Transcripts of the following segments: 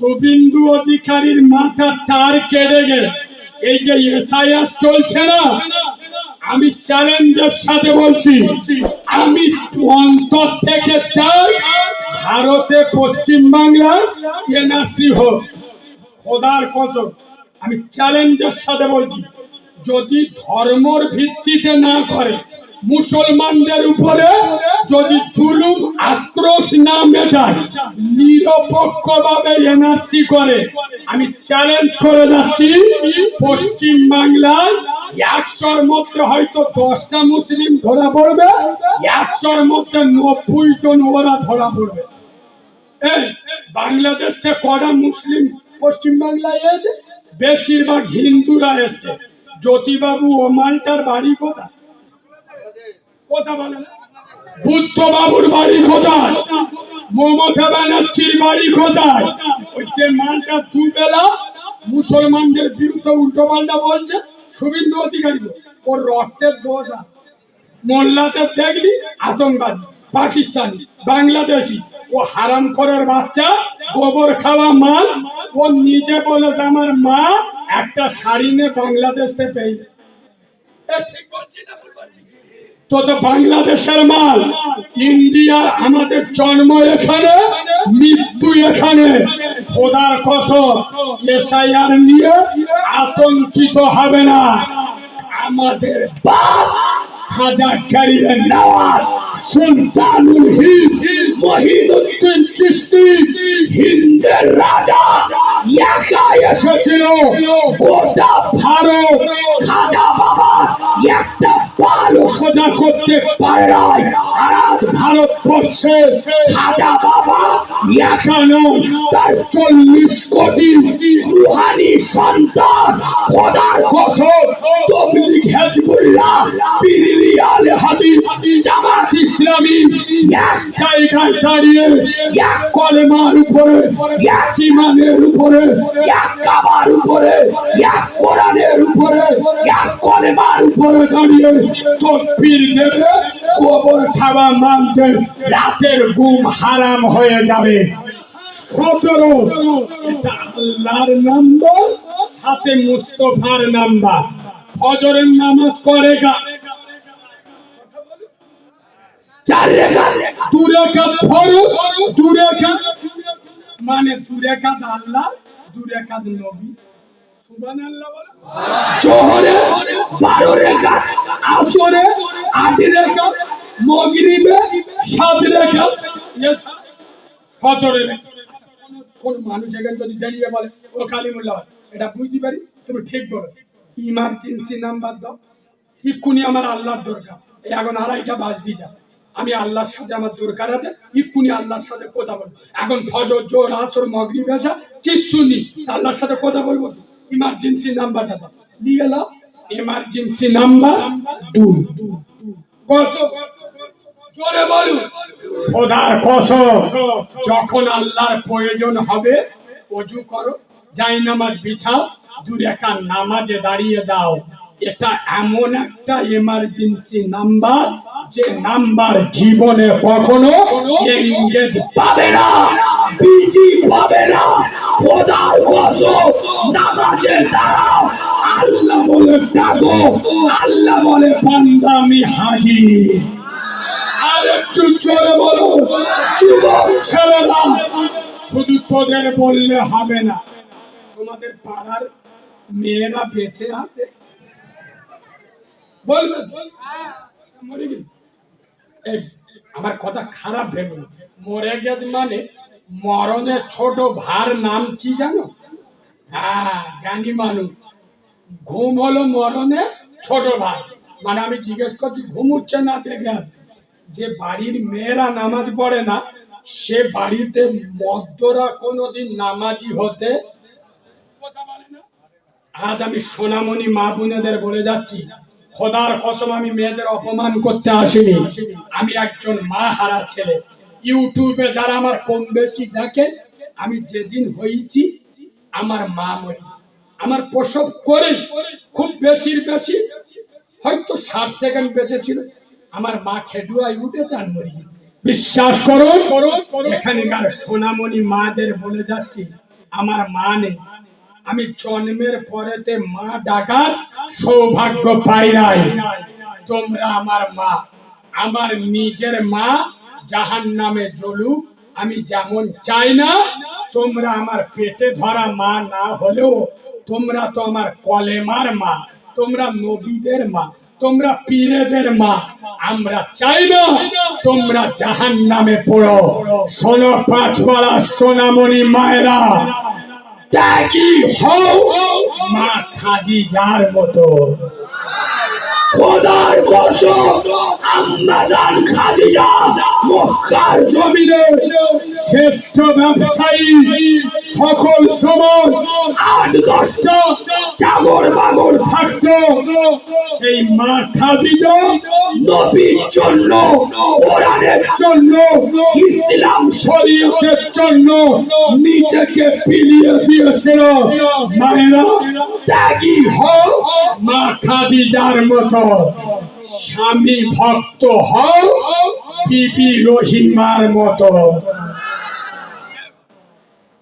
শুভিন্দু অধিকারীর মাথা তার কেড়ে গে এই যে এসআইআর চলছে না, আমি চ্যালেঞ্জের সাথে বলছি, আমি অন্তর থেকে চাই ভারতে পশ্চিম বাংলায় এনআরসি হোক। খোদার কসম, আমি চ্যালেঞ্জের সাথে বলছি, যদি ধর্মর ভিত্তিতে না করে মুসলমানদের উপরে যদি জুলুম, আক্রোশ না মেটায়, নিরপেক্ষভাবে এনআরসি করে। আমি চ্যালেঞ্জ করে যাচ্ছি, পশ্চিম বাংলায় একশোর মধ্যে হয়তো দশটা মুসলিম ধরা পড়বে, একশোর মধ্যে নব্বই জন ওরা ধরা পড়বে। এই, বাংলাদেশ কটা মুসলিম পশ্চিম বাংলায় এসে বেশিরভাগ হিন্দুরা এসছে। জ্যোতিবাবু ও মাইটার বাড়ি কোথায়? বুদ্ধ বাবুর বাড়ি কোথায়? মমতা ব্যানার্জির বাড়ি কোথায়? ওই মালটা দুবেলা মুসলমানদের বিরুদ্ধে উল্টো পাল্টা বলছে, শুভেন্দু অধিকারী। ওর রক্তের দোষ মোল্লাদের দেখলি আতঙ্কবাদী, পাকিস্তানি, বাংলাদেশি। ও হারাম করার বাচ্চা, গোবর খাওয়া মাল, ও নিজে বলেছে আমার মা একটা শাড়ি নিয়ে বাংলাদেশ পেয়ে। ঠিক বলছি না বলছি? তো তো বাংলাদেশের মাল, ইন্ডিয়া আমাদের জন্ম এখানে, মৃত্যু এখানে। খোদার কসম, এসআইআর নিয়ে আতঙ্কিত হবে না। আমাদের বাপ সুলতানুল রাজা ভারত বাবা একটা সোজা করতে পারে নাই। আর আজ ভারতবর্ষে খাজা বাবা এখনও তার চল্লিশ কোটি রুহানি সন্তান, খোদার কসম, তবলিগ হেজবুল্লাহ আলে হাদিস, জামাত ইসলামী, এক জায়গায় দাঁড়িয়ে, এক কলেমার উপরে, এক ইমানের উপরে, এক কাবার উপরে, এক কোরআনের উপরে, এক কলেমার উপরে দাঁড়িয়ে তকবীর দেবে, কবর খাওয়া মানতে রাতের ঘুম হারাম হয়ে যাবে। সতেরো আল্লাহর নাম্বার, সাথে মুস্তফার নাম্বার। ফজরের নামাজ করে চার রেখা দু রেখা ফরজ দু রেখা মানে দু রেখা আল্লাহ দু রেখা নবী। সুবহানাল্লাহ বলো। বারো রেখা আসরে আট রেখা মগরিবে সাত রেখা সতেরো রেখা। কোন মানুষ এখানে যদি দাঁড়িয়ে বলে ও কালিমুল্লাহ এটা বুঝতে পারিস? তুমি ঠিক বলো। ইমার্জেন্সি নাম্বার দাও। ইক্ষুনি আমার আল্লাহর দরকার। এই এখন আড়াইটা বাজ যাবে আমি আল্লাহর সাথে আমার দরকার আছে? ইক্ষুনি আল্লাহর সাথে কথা বলব। এখন ফজর জোর আসর মগরি বেচা কিচ্ছু নেই। আল্লাহর সাথে কথা বলব ইমার্জেন্সি নাম্বারটা দাও। নিয়ে এলাম ইমার্জেন্সি নাম্বার দুই কত? জোরে বলুন। খোদার কসম, যখন আল্লাহর প্রয়োজন হবে, অজু করো। যাই নামাজ বিছাও দু রেখা নামাজে দাঁড়িয়ে দাও। এটা এমন একটা এমার্জেন্সি নাম্বার যে নাম্বার জীবনে কখনো এঙ্গেজ পাবে না। বিজি পাবে না। খোদার কসম নামাজে দাঁড়াও আল্লাহ বলে ডাকো, আল্লাহ বলে বান্দা আমি হাজির আর একটু জোরে বলো যুবক ছেলেরা শুধু তোদের বললে হবে না। তোমাদের পাড়ার মেয়েরা বেঁচে আছে? আমার কথা খারাপ ভেবে মরে গেছে মানে মরণের ছোট ভার নাম কি জানো? জ্ঞানী মানুষ ঘুম হলো মরণে ছোট ভাই মানে আমি জিজ্ঞেস করছি, ঘুম ঘুমুচ্ছে না দেখে। যে বাড়ির মেয়েরা নামাজ পড়ে না, সে বাড়িতে মদ্যরা কোনোদিন নামাজি হতে। আজ আমি সোনামণি মা বোনেদের বলে যাচ্ছি খোদার কসম, আমি মেয়েদের অপমান করতে আসিনি। আমি একজন মা হারা ছেলে। ইউটিউবে যারা আমার কম বেশি দেখে, আমি যেদিন হয়েছি, আমার মা মরি। আমার প্রসব করে খুব বেশির বেশি, হয়তো ষাট সেকেন্ড বেঁচে ছিল আমার মা খেডুয়ায় উঠে তার মরি। বিশ্বাস বিশ্বাস করুন, এখানকার সোনামণি মাদের বলে যাচ্ছি, আমার মা নেই। আমি জন্মের পরেতে মা ডাকার সৌভাগ্য পাই নাই। তোমরা আমার মা। আমার নিজের মা জাহান নামে জ্বলুক, আমি যেমন চাই না, তোমরা আমার পেটে ধরা মা না হলেও তোমরা তো আমার কলেমার মা, তোমরা নবীদের মা, তোমরা পীরেদের মা। আমরা চাই না তোমরা জাহান নামে পড়ো। শোনো পাঁচওয়ালা সোনামণি মায়েরা ত্যাগী হও মা খাদি মতো। খোদার কসম আম্মা খাদিজা মক্কার জমিনে শ্রেষ্ঠ ব্যবসায়ী সকল সময় আট দশটা চাগর বাগর থাকতো। সেই মা খাদিজা নবীর জন্য কোরআনের জন্য ইসলাম শরীয়তের জন্য নিজেকে বিলিয়ে দিয়েছিল। মায়েরা ত্যাগী হও মা খাদিজার মতো। স্বামী ভক্ত হও বিবি রহিমার মতো।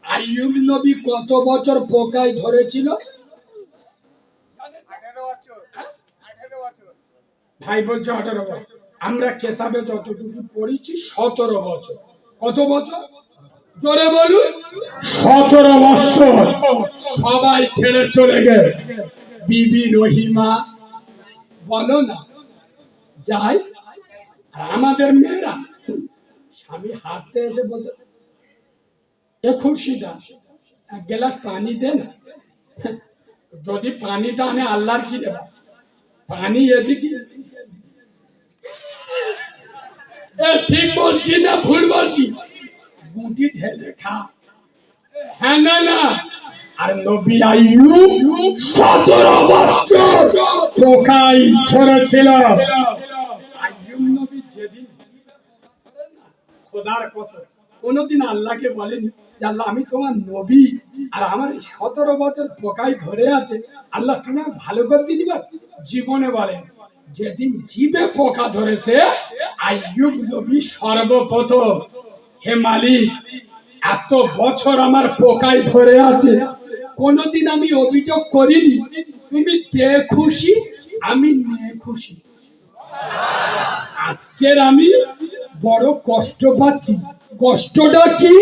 আইয়ুব নবী কত বছর পোকায় ধরেছিল? ভাই বলছে আঠারো বছর। আমরা কেতাবে যতটুকু পড়েছি সতেরো বছর। কত বছর? জোরে বলুন। সতেরো বছর সবাই ছেড়ে চলে গে বিবি রহিমা বলো না। যাই আমাদের মেয়েরা স্বামী হাতে এসে বলতে এ খুশিদা এক গ্লাস পানি দে না। যদি পানিটা আমি আল্লাহর কি দেবা? পানি এদিকে। এ ঠিক বলছি না ভুল বলছি। গুটি ঢেলে খা হ্যাঁ না না আর নবী বছর পোকাই ধরেছিল নবী যেদিন খোদার কসম কোনোদিন আল্লাহকে বলেনি আল্লাহ আমি তোমার নবী আর আমার এই সতেরো বছর পোকায় ধরে আছে আল্লাহ তুমি ভালো করে দিবা জীবনে বলেন যেদিন জীবে পোকা ধরেছে আইয়ুব নবী সর্বপ্রথম হে মালিক, এত বছর আমার পোকায় ধরে আছে, কোনোদিন আমি অভিযোগ করিনি। তুমি দে খুশি, আমি নে খুশি। আজকের আমি বড় কষ্ট পাচ্ছি। কষ্টটা কি?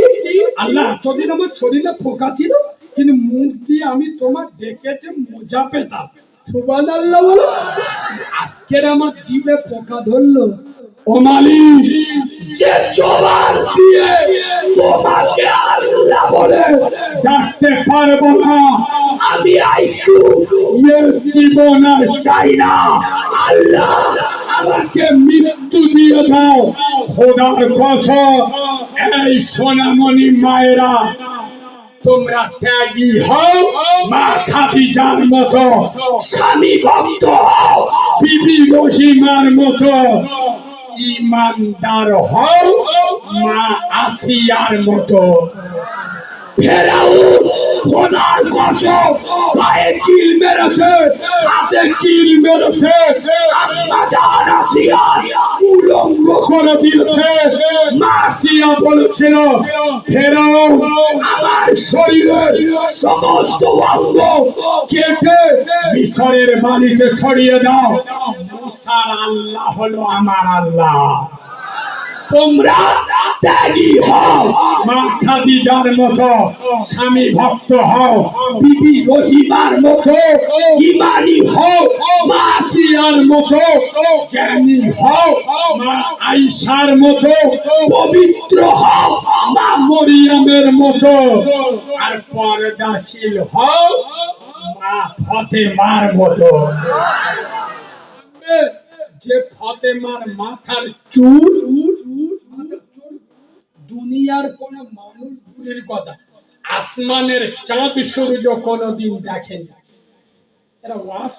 আল্লাহ, এতদিন আমার শরীরে পোকা ছিল, কিন্তু মুখ দিয়ে আমি তোমার ডেকেছে মজা পেতাম। সুবান আল্লাহ বলো। আজকের আমার জীবে পোকা ধরলো। ও মালিক যে জবান দিয়ে তোমাকে আল্লাহ বলে ডাকতে পারব না। আমি আইকু জীবন আর চাই না। আল্লাহ আমাকে মৃত্যু দিয়ে দাও। খোদার কসম এই সোনামণি মায়েরা তোমরা ত্যাগী হও মা খাদিজার মতো স্বামী ভক্ত হও। বিবি রহিমার মতো ইমানদার হও মা আসিয়ার মতো। ফেরাউন খোদার কিল মেরেছে কিল আমার শরীরের সমস্ত অঙ্গ কেটে মিশরের বাড়িতে ছড়িয়ে দাও। মুসার আল্লাহ হলো আমার আল্লাহ। স্বামী ভক্ত হও আইসার মতো পবিত্র হও, মা মরিয়মের মতো। আর পর্দাশীল হও, মা মতো। যে মাথার চুল, দুনিয়ার কোন মানুষ দূরের কথা, আসমানের চাঁদ সূর্য কোনদিন দেখেন। এরা ওয়াজ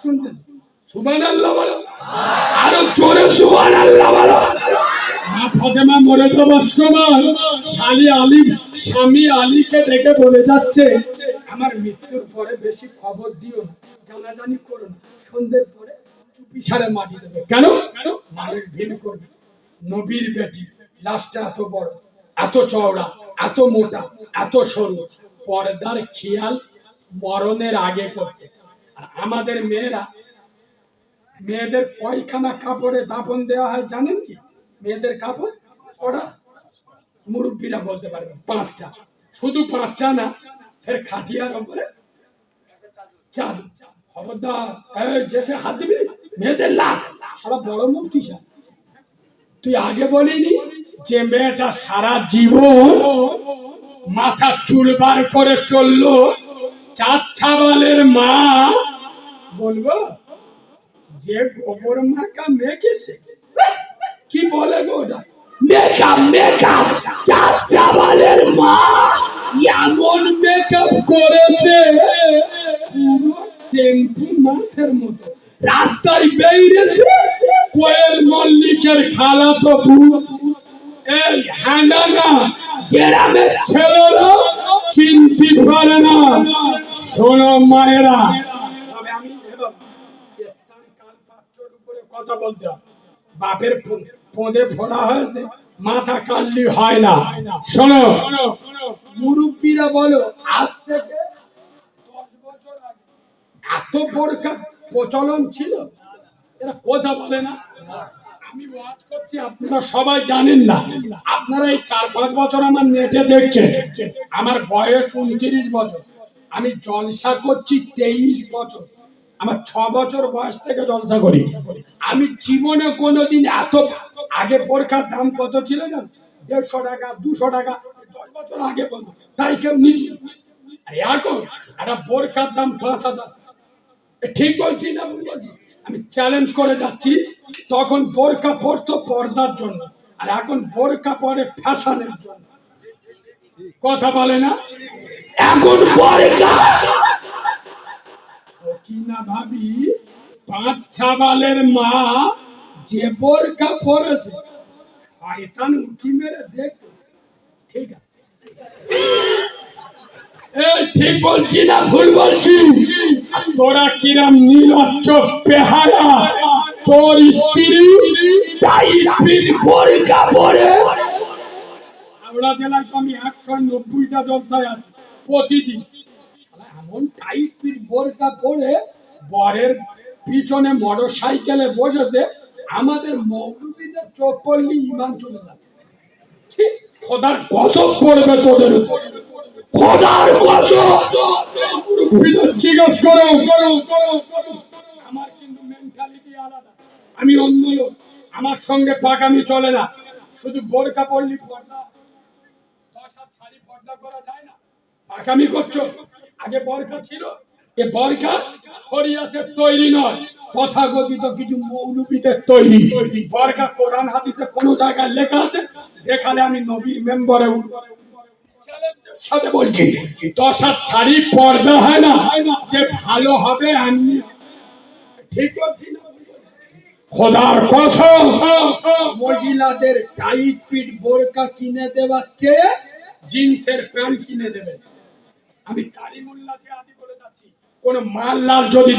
সুবান আল্লাহ বলো। আরও জোরে সুবান আল্লাহ বলো। মা ফতেমা মরে যাবার সময় শালি আলী, স্বামী আলীকে ডেকে বলে যাচ্ছে, আমার মৃত্যুর পরে বেশি খবর দিও না, জানাজানি করো না, সন্ধ্যের পরে চুপি সারে মাটি দেবে। কেন? মানুষ ভিড় করবে। নবীর বেটি, লাশটা এত বড়, এত চওড়া, এত মোটা, এত সরু, পর্দার খেয়াল মরণের আগে করছে। আমাদের মেয়েরা, মেয়েদের কয়খানা কাপড়ে দাপন দেওয়া হয়, জানেন কি? মেয়েদের কাপড় ওরা মুরব্বীরা বলতে পারবে, পাঁচটা। শুধু পাঁচটা না, ফের খাটিয়ার উপরে চালু খবরদার দেশে হাত দিবি? মেয়েদের লাখ সারা বড় মূর্তি তুই আগে বলিনি যে মেয়েটা সারা জীবন মাথা চুল বার করে চলল? চার ছাবালের মা। বলব, যে গোবর মাখা মেখেছে কি বলে গো ওটা? মেকআপ মেকআপ চার চাবালের মা। এমন মেকআপ করেছে পুরো টেম্পু মাছের মতো। রাস্তায় বেরিয়েছে। কোয়েল মল্লিকের খালা তো এই হ্যান্ডানা গ্রামের ছেলেরা চিনতে পারে না। শোনো মায়েরা। তবে বাপের পোঁদে ফোড়া হয়েছে, মাথা কাল্লি হয় না। শোনো। মুরব্বীরা বলো, আজ থেকে দশ বছর আগে এত বোরকা প্রচলন ছিল, এরা কথা বলে না। আমি ওয়াজ করছি, আপনারা সবাই জানেন না। আপনারা এই চার পাঁচ বছর আমার নেটে দেখছেন। আমার বয়স উনত্রিশ বছর। আমি জলসা করছি তেইশ বছর। আমার ছ বছর বয়স থেকে জলসা করি। আমি জীবনে কোনোদিন এত আগে বোরখার দাম কত ছিল জান? দেড়শো টাকা, দুশো টাকা, দশ বছর আগে তাই কেউ আর এখন একটা বোরখার দাম পাঁচ হাজার। ঠিক বলছি না ভুল বলছি? আমি চ্যালেঞ্জ করে যাচ্ছি তখন বোরকা পরতো পর্দার জন্য আর এখন বোরকা পরে ফ্যাশনের জন্য। কথা বলে না? এখন বোরকা ভাবি, পাঁচ ছাবালের মা যে বোরকা পরেছে, শয়তান উঠি মেরে দেখ। ঠিক আছে। তোরা কিরাম পেহারা তোর স্ত্রী হাওড়া জেলায় তো আমি একশো নব্বইটা জলসায় আছি, প্রতিদিন। এমন বরের পিছনে মোটর সাইকেলে বসেছে, আমাদের মৌলবীদের চোখ পড়লে ইমান চলে যাচ্ছে খোদার কসম পড়বে তোদের উপর। খোদার। আমার কিন্তু মেন্টালিটি আলাদা। আমি অন্য লোক। আমার সঙ্গে পাকামি চলে না। শুধু বোরকা পড়লি পর্দা। শাড়ি পর্দা করা যায় না। পাকামি করছ? আগে বরকা ছিল। এ বরকা শরিয়াতের তৈরি নয়। তথাগতিত কিছু মৌলবীদের তৈরি। বরকা কোরআন হাদিসে কোনো জায়গায় লেখা আছে? দেখালে আমি নবীর মেম্বারে উঠব। সাথে বলছি দশ হাত পর্দা হয় না, যে ভালো হবে আমি ঠিক বলছি না? খোদার কসম, মহিলাদের টাইট পিট বোরকা কিনে দেওয়ার চেয়ে জিন্সের প্যান্ট কিনে দেবে। আমি কারিমুল্লাহ যে আদি করে যাচ্ছি, কোন মাল লাল যদি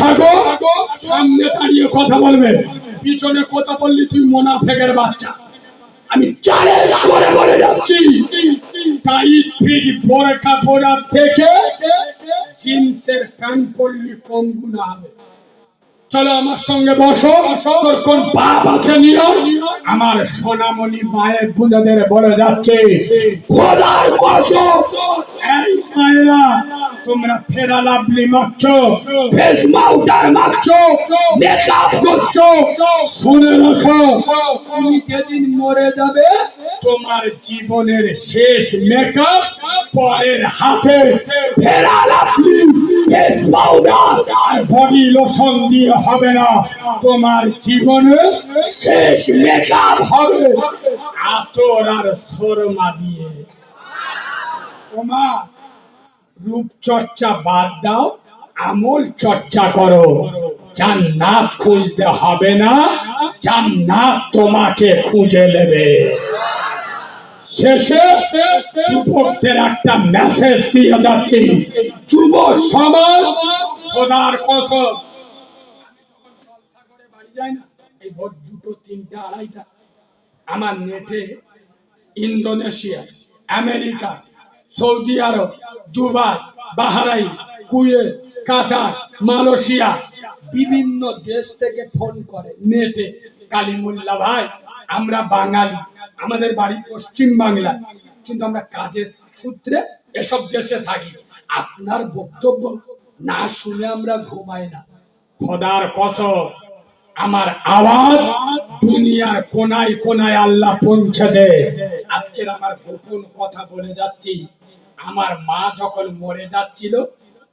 থাকো, সামনে দাঁড়িয়ে কথা বলবে। পিছনে কথা বললি তুই মোনাফেকের বাচ্চা। আমি চ্যালেঞ্জ করে বলে যাচ্ছি। ফিট বোরকা পরা থেকে জিন্সের প্যান্ট পরলি কম গুণা হবে। চলো আমার সঙ্গে বসো। তোর কোন বাপ আছে নিও আমার সোনামণি মায়ের বুঝাদের বলে যাচ্ছে। খোদার কসম। এই মায়েরা তোমরা ফেরা লাভলি মাখছো। ফেস মাখছো। মেকআপ করছ। শুনে রাখো। তুমি যেদিন মরে যাবে তোমার জীবনের শেষ মেকআপ পরের হাতে বডি লোশন দিয়ে হবে না, তোমার জীবনে শেষ মেকআপ হবে। আতর আর সরমা দিয়ে। রূপচর্চা বাদ দাও, আমল চর্চা করো। জান্নাত খুঁজতে হবে না, জান্নাত তোমাকে খুঁজে নেবে। শেষে একটা মেসেজ দিয়ে যাচ্ছি। যুব সমাজ এই ভোর দুটো, তিনটা, আড়াইটা। আমার নেটে Indonesia, America, Saudi Arab, Dubai Bahrain Kuwait, Qatar, Malaysia, বিভিন্ন দেশ থেকে ফোন করে নেটে। কালিমুল্লা ভাই আমরা বাঙালি, আমাদের বাড়ি পশ্চিম বাংলা, কিন্তু আমরা কাজের সূত্রে এসব দেশে থাকি। আপনার বক্তব্য না শুনে আমরা ঘুমাই না। খোদার কসম, আমার আওয়াজ দুনিয়ার কোনায় কোনায় আল্লাহ পৌঁছে দেয় আজকের আমার গোপন কথা বলে যাচ্ছি, আমার মা যখন মরে যাচ্ছিল,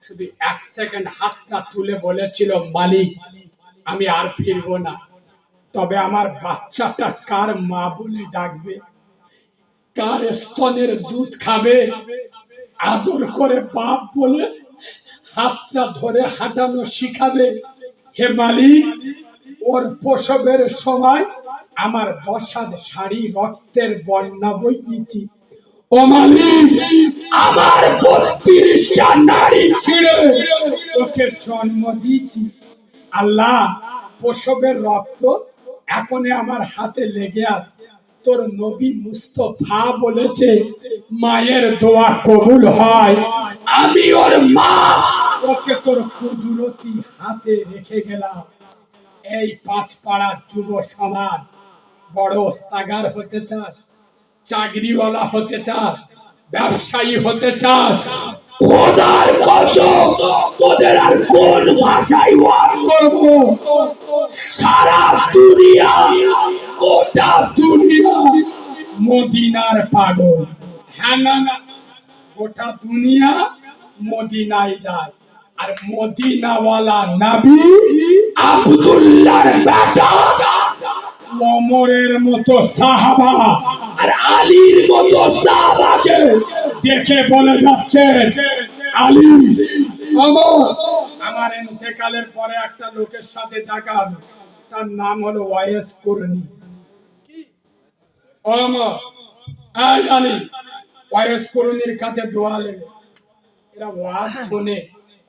শুধু এক সেকেন্ড হাতটা তুলে বলেছিল, মালিক, আমি আর ফিরবো না। তবে আমার বাচ্চাটা কার মা বলে ডাকবে? কার স্তনের দুধ খাবে? আদর করে বাপ বলে হাতটা ধরে হাঁটানো শিখাবে? হে মালিক, ওর প্রসবের সময় আমার দশাদ শাড়ি, রক্তের বন্যা বইয়েছি ও মালিক, আমার বত্রিশটা নারী ওকে জন্ম দিয়েছি। আল্লাহ, প্রসবের রক্ত এখনই আমার হাতে লেগে আছে। তোর নবী মুস্তফা বলেছে, মায়ের দোয়া কবুল হয়। আমি ওর মা। ওকে তোর কুদরতি হাতে রেখে গেলাম। এই পাঁচ পাড়ার যুব সমাজ, বড় ওস্তাগার হতে চাস, চাকরিওয়ালা হতে চাস, ব্যবসায়ী হতে চাস খোদার কসম, তোদের আর কোন ভাষায় ওয়াজ করব। সারা দুনিয়া, গোটা দুনিয়া মদিনার পাগল। গোটা দুনিয়া মদিনায় যায়। আর মদিনাওয়ালা নবী আব্দুল্লাহর বেটা মতো সাহাবা। আর আলীর মতো দেখে বলে যাচ্ছে, আলী আমার আমার ইন্তেকালের পরে একটা লোকের সাথে দেখা হবে তার নাম হলো ওয়াইএস আমার এই আলী ওয়াইএস কর্ণীর কাছে দোয়া লেগে। এরা ওয়াজ শোনে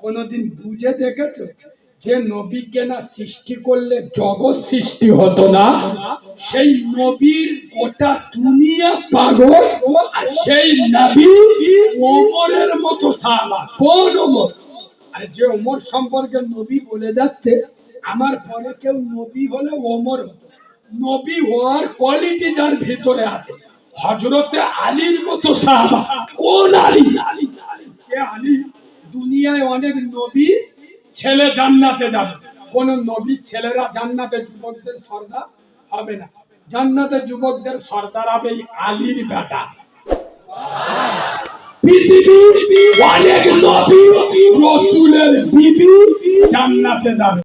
কোনোদিন বুঝে দেখেছ? যে নবীকে না সৃষ্টি করলে জগৎ সৃষ্টি হতো না, সেই নবীর গোটা দুনিয়া পাগল আর সেই নবী ওমরের মতো সাহাবা কোন ওমর? আর যে ওমর সম্পর্কে নবী বলে যাচ্ছে, আমার পরে কেউ নবী হলে ওমর নবী হওয়ার কোয়ালিটি যার ভিতরে আছে হজরতে আলীর মতো সাহাবা। কোন আলী? আলী আলী। যে আলী দুনিয়ায় অনেক নবী ছেলে জান্নাতে যাবে। কোন নবী ছেলেরা জান্নাতে যুবকদের সর্দার হবে না। জান্নাতে যুবকদের সর্দার হবে আলীর বেটা। পৃথিবীর জান্নাতে যাবে।